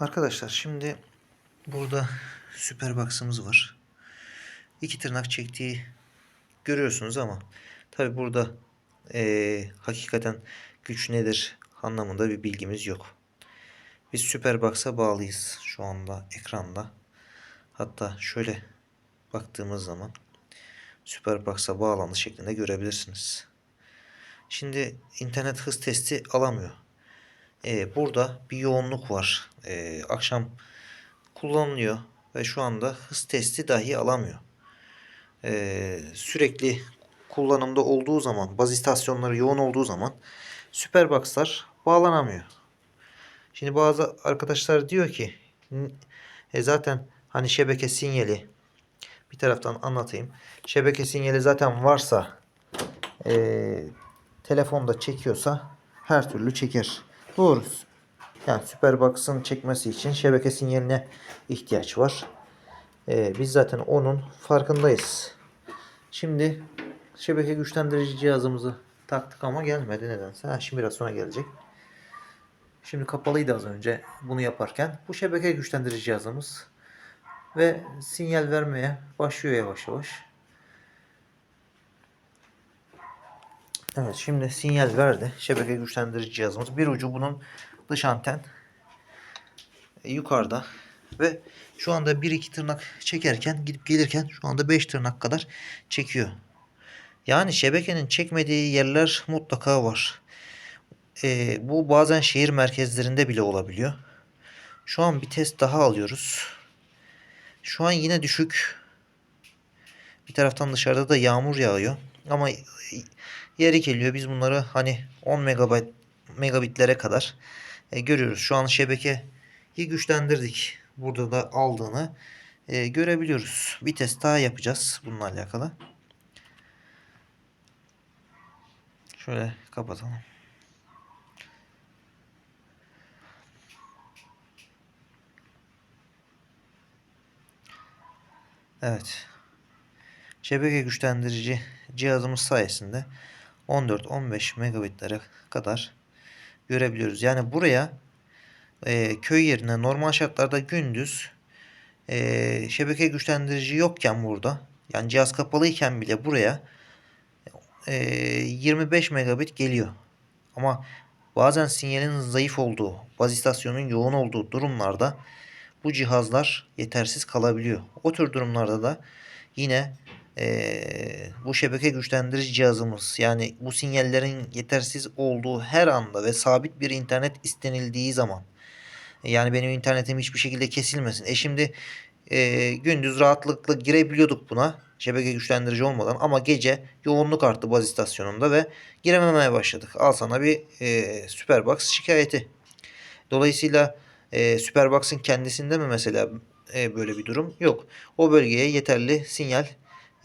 Arkadaşlar şimdi burada süper box'ımız var. İki tırnak çektiği görüyorsunuz ama tabi burada eee, hakikaten güç nedir anlamında bir bilgimiz yok. Biz süper box'a bağlıyız şu anda ekranda. Hatta şöyle baktığımız zaman süper box'a bağlandı şeklinde görebilirsiniz. Şimdi internet hız testi alamıyor. Ee, burada bir yoğunluk var. Ee, akşam kullanılıyor ve şu anda hız testi dahi alamıyor. Ee, sürekli kullanımda olduğu zaman, baz istasyonları yoğun olduğu zaman Superbox'lar bağlanamıyor. Şimdi bazı arkadaşlar diyor ki "N- e zaten hani şebeke sinyali bir taraftan anlatayım. Şebeke sinyali zaten varsa e, telefonda çekiyorsa her türlü çeker. Doğru. Yani Superbox'ın çekmesi için şebeke sinyaline ihtiyaç var. E, biz zaten onun farkındayız. Şimdi şebeke güçlendirici cihazımızı taktık ama gelmedi nedense. Ha, şimdi biraz sonra gelecek. Şimdi kapalıydı az önce bunu yaparken. Bu şebeke güçlendirici cihazımız ve sinyal vermeye başlıyor yavaş yavaş. Evet şimdi sinyal verdi. Şebeke güçlendirici cihazımız. Bir ucu bunun dış anten e, yukarıda ve şu anda 1-2 tırnak çekerken gidip gelirken şu anda 5 tırnak kadar çekiyor. Yani şebekenin çekmediği yerler mutlaka var. E, bu bazen şehir merkezlerinde bile olabiliyor. Şu an bir test daha alıyoruz. Şu an yine düşük. Bir taraftan dışarıda da yağmur yağıyor. Ama yeri geliyor biz bunları hani 10 megabayt megabitlere kadar e, görüyoruz. Şu an şebekeyi güçlendirdik. Burada da aldığını e, görebiliyoruz. Bir test daha yapacağız bununla alakalı. Şöyle kapatalım. Evet. Şebeke güçlendirici cihazımız sayesinde 14-15 megabitlere kadar görebiliyoruz. Yani buraya e, köy yerine normal şartlarda gündüz e, şebeke güçlendirici yokken burada yani cihaz kapalıyken bile buraya e, 25 megabit geliyor. Ama bazen sinyalin zayıf olduğu, baz istasyonunun yoğun olduğu durumlarda bu cihazlar yetersiz kalabiliyor. O tür durumlarda da yine eee, bu şebeke güçlendirici cihazımız yani bu sinyallerin yetersiz olduğu her anda ve sabit bir internet istenildiği zaman yani benim internetim hiçbir şekilde kesilmesin. E şimdi eee, gündüz rahatlıkla girebiliyorduk buna şebeke güçlendirici olmadan ama gece yoğunluk arttı baz istasyonunda ve girememeye başladık. Al sana bir eee Superbox şikayeti. Dolayısıyla e, Superbox'ın kendisinde mi mesela e, böyle bir durum? Yok. O bölgeye yeterli sinyal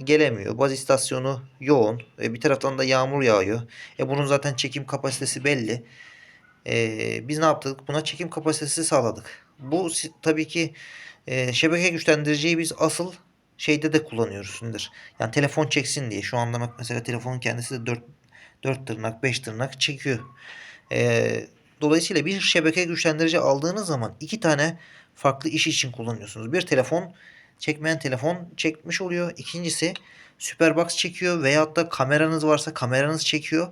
gelemiyor. Baz istasyonu yoğun. E, bir taraftan da yağmur yağıyor. E, bunun zaten çekim kapasitesi belli. E, biz ne yaptık? Buna çekim kapasitesi sağladık. Bu tabii ki e, şebeke güçlendiriciyi biz asıl şeyde de kullanıyoruz. Nedir? Yani telefon çeksin diye. Şu anda mesela telefonun kendisi de 4, 4 tırnak 5 tırnak çekiyor. E, dolayısıyla bir şebeke güçlendirici aldığınız zaman iki tane farklı iş için kullanıyorsunuz. Bir telefon çekmeyen telefon çekmiş oluyor. İkincisi Superbox çekiyor veyahut da kameranız varsa kameranız çekiyor.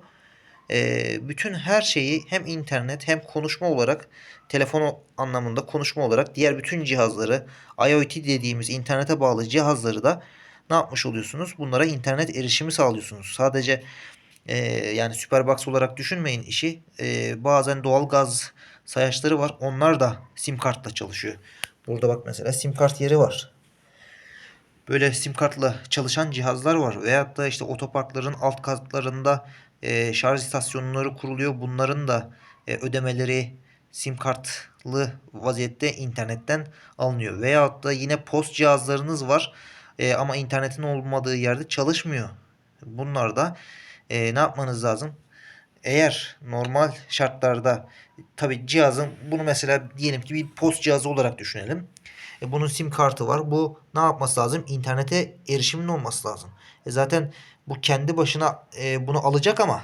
Ee, bütün her şeyi hem internet hem konuşma olarak telefon anlamında konuşma olarak diğer bütün cihazları IoT dediğimiz internete bağlı cihazları da ne yapmış oluyorsunuz? Bunlara internet erişimi sağlıyorsunuz. Sadece e, yani Superbox olarak düşünmeyin işi. E, bazen doğal gaz sayaçları var. Onlar da sim kartla çalışıyor. Burada bak mesela sim kart yeri var. Böyle sim kartla çalışan cihazlar var. Veyahut da işte otoparkların alt katlarında e, şarj istasyonları kuruluyor. Bunların da e, ödemeleri sim kartlı vaziyette internetten alınıyor. Veyahut da yine post cihazlarınız var. E, ama internetin olmadığı yerde çalışmıyor. Bunlar da e, ne yapmanız lazım? Eğer normal şartlarda tabi cihazın bunu mesela diyelim ki bir post cihazı olarak düşünelim. E, bunun sim kartı var. Bu ne yapması lazım? İnternete erişimin olması lazım. E, zaten bu kendi başına e, bunu alacak ama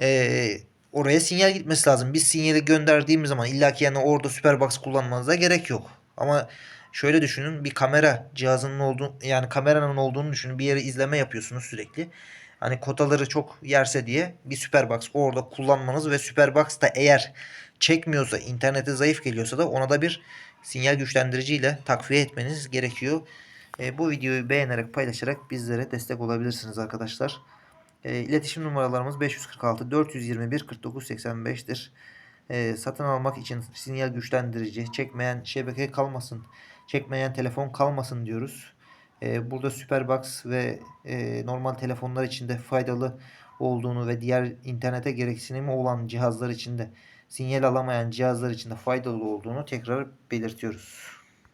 e, oraya sinyal gitmesi lazım. Biz sinyali gönderdiğimiz zaman illaki yani orada Superbox kullanmanıza gerek yok. Ama şöyle düşünün bir kamera cihazının olduğu yani kameranın olduğunu düşünün. Bir yere izleme yapıyorsunuz sürekli. Hani kotaları çok yerse diye bir Superbox orada kullanmanız ve Superbox da eğer çekmiyorsa, internete zayıf geliyorsa da ona da bir sinyal güçlendirici ile takviye etmeniz gerekiyor. E, bu videoyu beğenerek paylaşarak bizlere destek olabilirsiniz arkadaşlar. E, iletişim numaralarımız 546 421 49 85'tir. E, satın almak için sinyal güçlendirici, çekmeyen şebeke kalmasın, çekmeyen telefon kalmasın diyoruz. E, burada Superbox ve e, normal telefonlar için de faydalı olduğunu ve diğer internete gereksinimi olan cihazlar için de sinyal alamayan cihazlar için de faydalı olduğunu tekrar belirtiyoruz.